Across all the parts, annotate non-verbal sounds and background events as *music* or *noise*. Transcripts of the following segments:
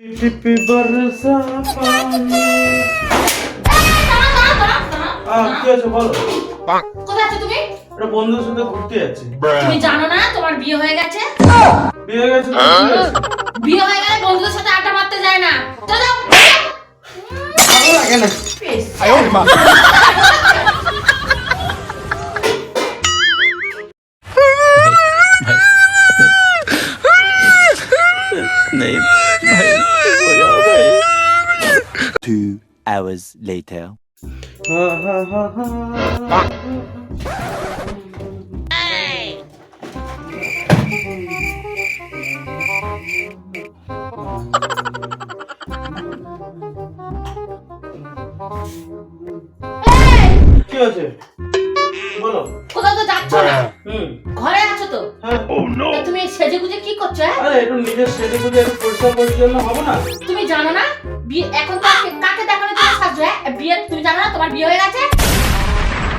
টিপে বরসা তুমি? এটা বন্ধুর সাথে ঘুরতে যাচ্ছি। তুমি জানো না তোমার বিয়ে হয়ে গেছে? বিয়ে হয়ে গেছে বিয়ে হয়ে গেলে বন্ধুদের সাথে আড্ডা মারতে যায় না। Two hours later. তুমি সেজে গুজে কি করছ হ্যাঁ? আরে একটু নিজের সেজে গুজে একটু পরিষ্কার পরিচ্ছন্ন হবে না। তুমি জানো না? বিয়ে এখন তো কাকে দেখানো তুমি সাজছো হ্যাঁ? বিয়ে তুমি জানো না তোমার বিয়ে হয়ে গেছে?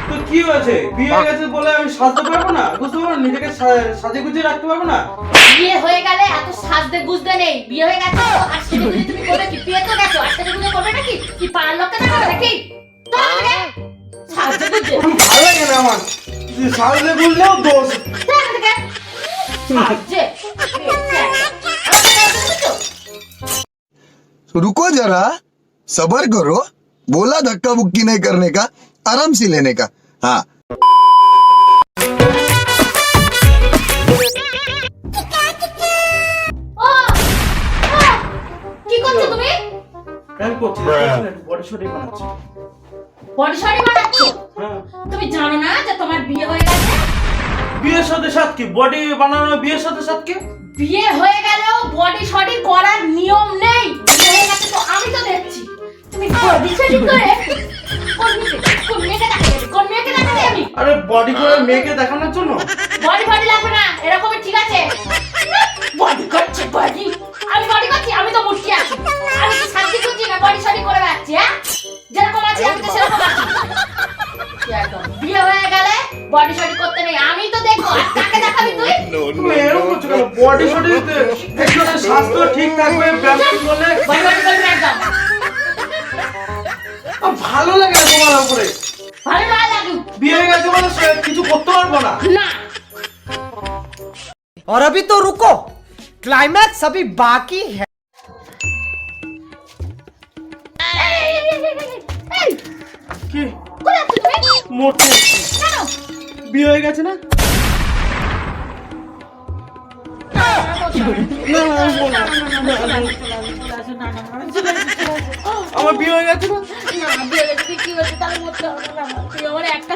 তো কি হয়েছে? বিয়ে হয়ে গেছে বলে আমি সাজতে পারব না? বুঝতে পারব নিজেকে সাজে গুজিয়ে রাখতে পারব না? বিয়ে হয়ে গেলে এত সাজতে গুজতে নেই। বিয়ে হয়ে গেছে আর সেজে গুজে তুমি করবে কি? বিয়ে তো গেছো? আর সেজে গুজে করবে নাকি? কি পাড়ার লোককে দেখাবে নাকি? তো সাজতে গুজে ভালো লাগে না আমার। যে সাজলে বুঝলেও দোষ। দেখ থেকে সাজছে रुको जरा सबर करो बोला धक्का बुक्की नहीं करने का आराम से लेने का हाँ ও ও, কি করছো তুমি আমি করছি বডি শডি বানাচ্ছি বডি শডি বানাচ্ছ হ্যাঁ তুমি জানো না যে তোমার বিয়ে হয়ে গেছে বিয়ের সাথে সাথ কি? বডি বানানো বিয়ের সাথে সাথ কি? বিয়ে হয়ে গেলেও বডি শডি করার নিয়ম নেই। বিয়ে হয়ে গেছে তো আমি তো দেখছি। তুমি বডি শডি করে কোন মেয়েকে কোন মেয়েকে দেখাবে কোন মেয়েকে দেখাবে আমি আরে বডি করে মেয়েকে দেখানোর জন্য? বডি বডি লাগবে না। এরকমই ঠিক আছে। বডি করছে বডি আমি বডি করছি আমি তো মুটকি আছি। আমি কি শান্তি করছি না বডি শডি করে বেড়াচ্ছি হ্যাঁ? যেরকম আছি আমি তো সেরকম আছি। *laughs* বিয়ে হয়ে গেলে বডি শডি করতে নেই। তো আর কাকে দেখাবি তুই তুমি এরকম করছো কেন বডি শডি একজনের স্বাস্থ্য ঠিক থাকবে ব্যায়াম ঠিক করলে বডি বডি করবি না একদম আমার ভালো লাগে না তোমার উপরে ভালো না লাগুক বিয়ে হয়ে গেছে বলে সে কিছু করতে পারবো না না और अभी तो रुको क्लाइमैक्स अभी बाकी है এই, এই, কি কোথায় আছো তুমি? মরতে যাচ্ছি। কেন? বিয়ে হয়ে গেছে না আমার বিয়ে হয়ে গেছে হয়ে। একটা